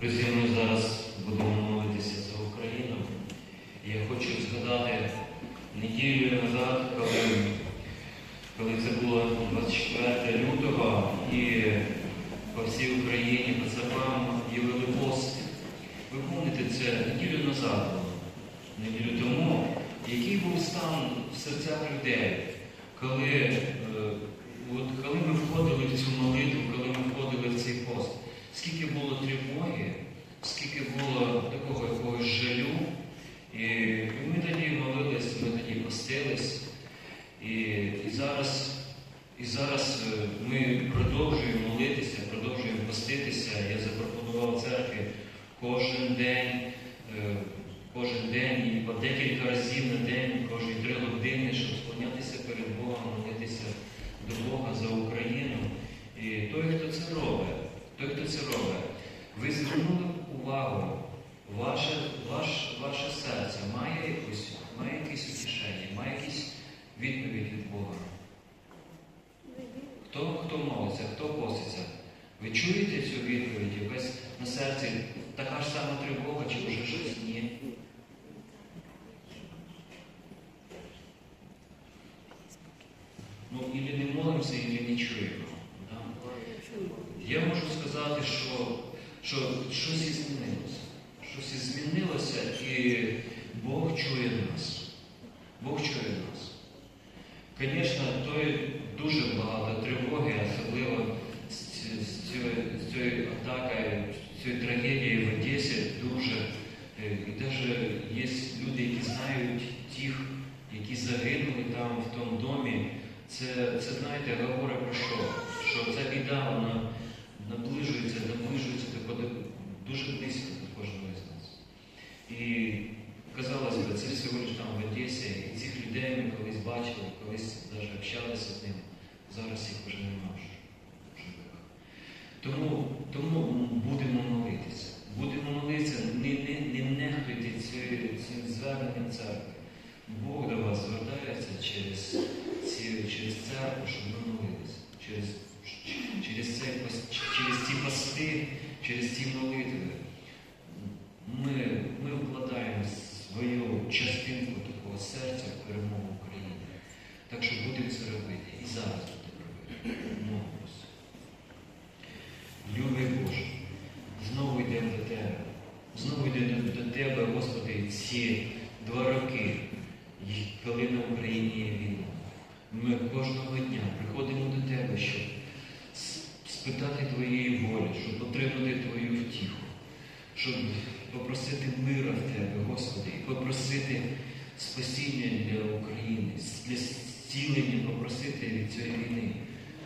Друзі, ми зараз будемо молитися за Україну. Я хочу згадати неділю назад, коли, коли це було 24 лютого, і по всій Україні по церквам явили пост. Ви пам'ятаєте, це неділю назад неділю тому, який був стан в серцях людей, коли, е, от, коли ми входили в цю молитву, коли ми входили в цей пост. Скільки було тривоги, скільки було такого якогось жалю. І, і ми тоді молились, ми тоді постились. І, і, зараз, і зараз е, ми продовжуємо молитися, продовжуємо поститися. Я запропонував церкві кожен день, е, кожен день і по декілька разів на день, кожні три години, щоб склонятися перед Богом, молитися до Бога за Україну. І той, хто це робить, той, хто це робить, ви звернули увагу, ваше, ваш, ваше серце має якусь, має якесь утішення, має якісь відповідь від Бога. Хто, хто молиться, хто поститься? Ви чуєте цю відповідь? Якась на серці така ж сама тривога, чи вже щось ні? Ну, ілі не молимося, ілі не чуємо. Да? Я можу сказати, що, що щось і змінилося. Щось і змінилося, і Бог чує нас. Бог чує нас. Звісно, той дуже багато тривоги, особливо з, ці- з, цієї, з цієї трагедії в Одесі дуже. І навіть є люди, які знають тих, які загинули там, в тому домі. Це, це знаєте, говорить про що? Що ця біда, вона наближується, наближується дуже близько до кожного з нас. І казалось би, це всього лиш там в Одесі, і цих людей ми колись бачили, колись навіть общалися з ними. Зараз їх вже немає. Тому, тому будемо молитися. Будемо молитися, не, не, не нехтуйте цим зверненням церкви. Бог до вас звертається через, через церкву, щоб ми молилися. Через, через, цей, через ці пости, через ці молитви. Ми, ми вкладаємо свою частинку такого серця в перемогу України. Так що будемо це робити. І зараз будемо робити. Молимося. Любий Боже, знову йдемо до Тебе. Знову йдемо до, до Тебе, Ці два роки, коли на Україні є війна. Ми кожного дня приходимо до Тебе, щоб спитати Твоєї волі, щоб отримати Твою втіху, щоб попросити мира в Тебе, Господи, і попросити спасіння для України, для зцілення попросити від цієї війни.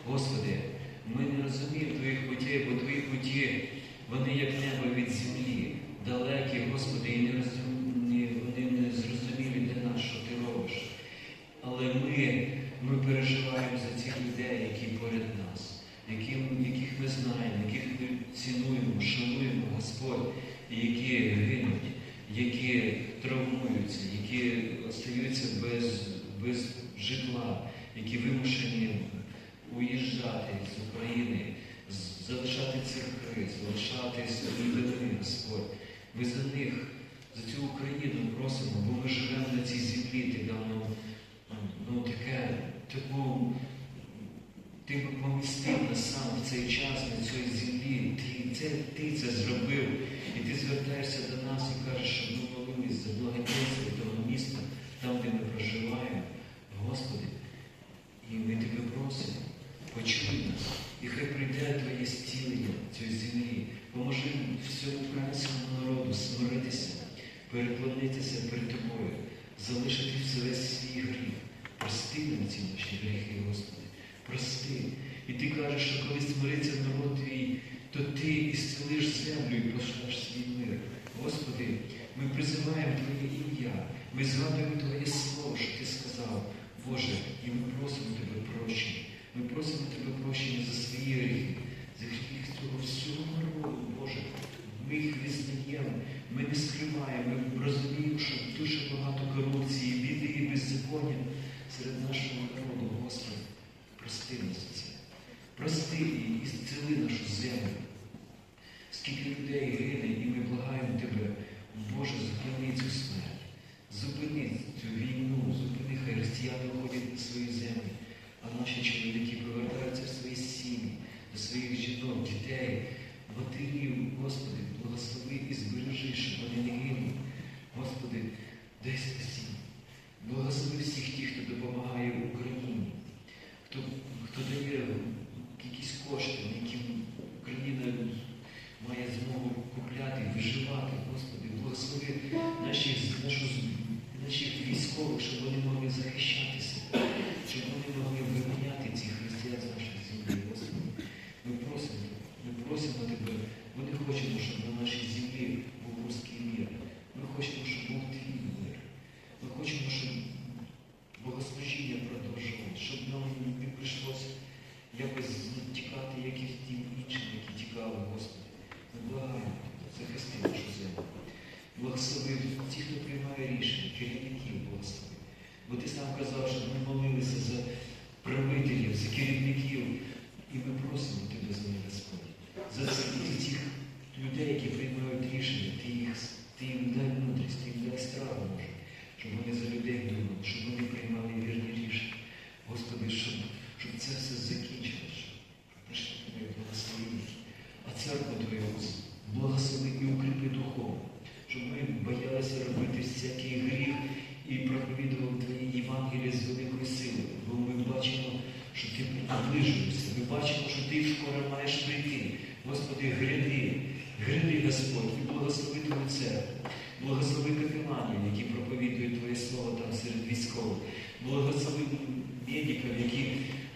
Господи, ми не розуміємо Твоїх путей, бо Твої путі, вони як небо від землі, далекі, Господи, і не розумні, вони не зрозумілі для нас, що Ти робиш. Але ми, ми переживаємо за цих людей, які поряд нас, які, яких ми знаємо, яких ми цінуємо, шануємо, Господь, і які гинуть, які травмуються, які остаються без, без житла, які вимушені уїжджати з України, залишати церкви, залишати свої доми, Господь. Ми за них, за цю Україну просимо, бо ми живемо на цій землі, ти дав нам ну, таке, таку, ти помістив нас сам в цей час на цій землі. Ти це, ти це зробив. І ти звертаєшся до нас і кажеш, щоб ми за благодійство того міста, там, де ми проживаємо. Господи, і ми тебе просимо, почуй нас, і хай прийде Твоє зцілення цієї землі. Поможи всьому українському народу смиритися, переклонитися перед Тобою, залишити весь свій гріх. Прости нам ці наші гріхи, Господи, прости. І ти кажеш, що коли смириться народ твій, то ти ісцелиш землю і пошлеш свій мир. Господи, ми призиваємо Твоє ім'я, ми згадуємо Твоє слово, що Ти сказав, Боже, і ми просимо Тебе прощення. Ми просимо Тебе прощення за свої гріхи, за гріх цього всього народу, Боже. Ми їх визнаємо, ми не скриваємо, ми розуміємо, що дуже багато корупції, біди і беззаконня серед нашого народу, Господи. Прости нас це. Прости і зціли нашу землю. скільки людей зупини цю смерть, зупини цю війну, зупини, хай росіяни уходять на свої землі, а наші чоловіки повертаються в свої сім'ї, до своїх жінок, дітей, матерів, Господи, благослови і збережи, щоб вони не гинули. Господи, дай спасіння. Благослови всіх тих, хто допомагає Україні, хто, хто дає якісь кошти, на які Україна має змогу купляти, виживати. Господи, благослови наших, нашу, наших військових, щоб вони могли захищатися, щоб вони могли виганяти цих християн з нашої землі. Господи, ми просимо, ми просимо Тебе, ми не хочемо, щоб на нашій землі був руський мір. Ми хочемо, щоб був твій мир. Ми хочемо, щоб богослужіння продовжувалося, щоб нам не прийшлося якось тікати, як і тим іншим, які тікали, Господи. Ми благаємо, Тебе, захисти нашу землю. Благослови ті, хто приймає рішення, керівників благослови. Бо ти сам казав, що ми молилися за правителів, за керівників. І ми просимо Тебе з них, Господь. За цих, людей, які приймають рішення, ти їм дай мудрість, ти їм дай страху, Боже, щоб вони за людей думали, щоб вони приймали вірні рішення. Господи, щоб, щоб це все закінчилося, щоб прийшли Твої благословення. А церкву Твою благослови і укріпи духовно, щоб ми боялися робити всякий гріх і проповідували Твої Євангелія з великою силою, бо ми бачимо, що Ти наближуєшся, ми бачимо, що Ти скоро маєш прийти. Господи, гряди, гряди, Господь, і благослови Твою церкву, благослови капеланів, які проповідують Твоє Слово там серед військових, благослови медиків, які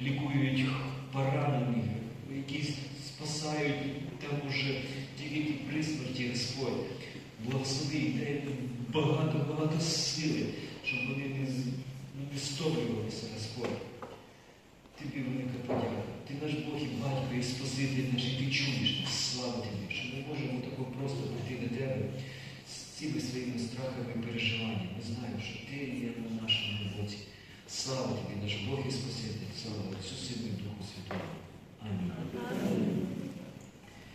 лікують поранених, які спасають там уже тільки Господь. Благослови і дай багато-багато сили, щоб вони не, з- не стомлювалися, Господь. Тобі велика подяка. Ти наш Бог і батько, і Спаситель наш, і ти чуєш нас. Слава тобі, що